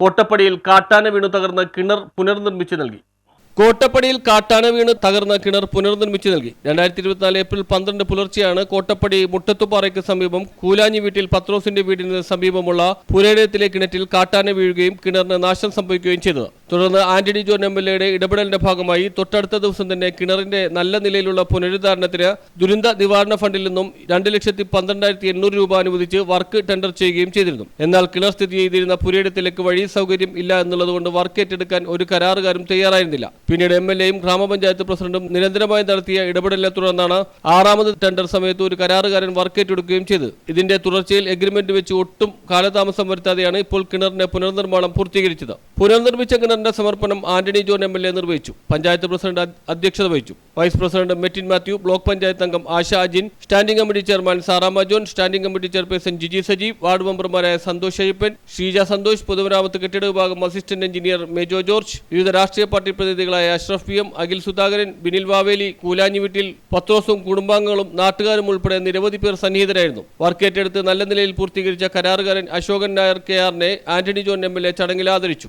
കോട്ടപ്പടിയിൽ കാട്ടാന വീണു തകർന്ന കിണർ പുനർനിർമ്മിച്ചു നൽകി. കോട്ടപ്പടിയിൽ കാട്ടാന വീണ് തകർന്ന കിണർ പുനർനിർമ്മിച്ചു നൽകി. രണ്ടായിരത്തി ഇരുപത്തിനാല് ഏപ്രിൽ പന്ത്രണ്ട് പുലർച്ചെയാണ് കോട്ടപ്പടി മുട്ടത്തുപാറയ്ക്ക് സമീപം കൂലാഞ്ഞി വീട്ടിൽ പത്രോസിന്റെ വീടിന് സമീപമുള്ള പുരയിടത്തിലെ കിണറ്റിൽ കാട്ടാന വീഴുകയും കിണറിന് നാശം സംഭവിക്കുകയും ചെയ്തത്. തുടർന്ന് ആന്റണി ജോൺ എം എൽ എയുടെ ഇടപെടലിന്റെ ഭാഗമായി തൊട്ടടുത്ത ദിവസം തന്നെ കിണറിന്റെ നല്ല നിലയിലുള്ള പുനരുദ്ധാരണത്തിന് ദുരന്ത നിവാരണ ഫണ്ടിൽ നിന്നും രണ്ട് ലക്ഷത്തി പന്ത്രണ്ടായിരത്തി എണ്ണൂറ് രൂപ അനുവദിച്ച് വർക്ക് ടെൻഡർ ചെയ്യുകയും ചെയ്തിരുന്നു. എന്നാൽ കിണർ സ്ഥിതി ചെയ്തിരുന്ന പുരയിടത്തിലേക്ക് വഴി സൗകര്യം ഇല്ല എന്നുള്ളതുകൊണ്ട് വർക്ക് ഏറ്റെടുക്കാൻ ഒരു കരാറുകാരും തയ്യാറായിരുന്നില്ല. പിന്നീട് എം എൽ എയും ഗ്രാമപഞ്ചായത്ത് പ്രസിഡന്റും നിരന്തരമായി നടത്തിയ ഇടപെടലിനെ തുടർന്നാണ് ആറാമത് ടെൻഡർ സമയത്ത് ഒരു കരാറുകാരൻ വർക്ക് ഏറ്റെടുക്കുകയും ചെയ്തത്. ഇതിന്റെ തുടർച്ചയിൽ എഗ്രിമെന്റ് വെച്ച് ഒട്ടും കാലതാമസം വരുത്താതെയാണ് ഇപ്പോൾ കിണറിന്റെ പുനർനിർമ്മാണം പൂർത്തീകരിച്ചത്. പുനർനിർമ്മിച്ച കിണറിന്റെ സമർപ്പണം Antony John M L A നിർവഹിച്ചു. പഞ്ചായത്ത് പ്രസിഡന്റ് അധ്യക്ഷത വഹിച്ചു. Vice president Metin Mathew block panchayat അംഗം Asha Ajin standing committee chairman Sarama John standing committee chairperson Giji Sajeev ward മെമ്പർമാരായ സന്തോഷ് അയ്യപ്പൻ ഷീജ സന്തോഷ് പൊതുമരാമത്ത് കെട്ടിട വിഭാഗം അസിസ്റ്റന്റ് എഞ്ചിനീയർ മേജോ ജോർജ് വിവിധ രാഷ്ട്രീയ പാർട്ടി പ്രതിനിധികളായ അഷ്റഫ് പി എം അഖിൽ സുധാകരൻ ബിനിൽ വാവേലി കൂലാഞ്ഞി വീട്ടിൽ പത്രോസും കുടുംബാംഗങ്ങളും നാട്ടുകാരും ഉൾപ്പെടെ നിരവധി പേർ സന്നിഹിതരായിരുന്നു. വർക്ക് ഏറ്റെടുത്ത് നല്ല നിലയിൽ പൂർത്തീകരിച്ച കരാറുകാരൻ അശോകൻ നായർ കെ ആറിനെ Antony John M L A ചടങ്ങിൽ ആദരിച്ചു.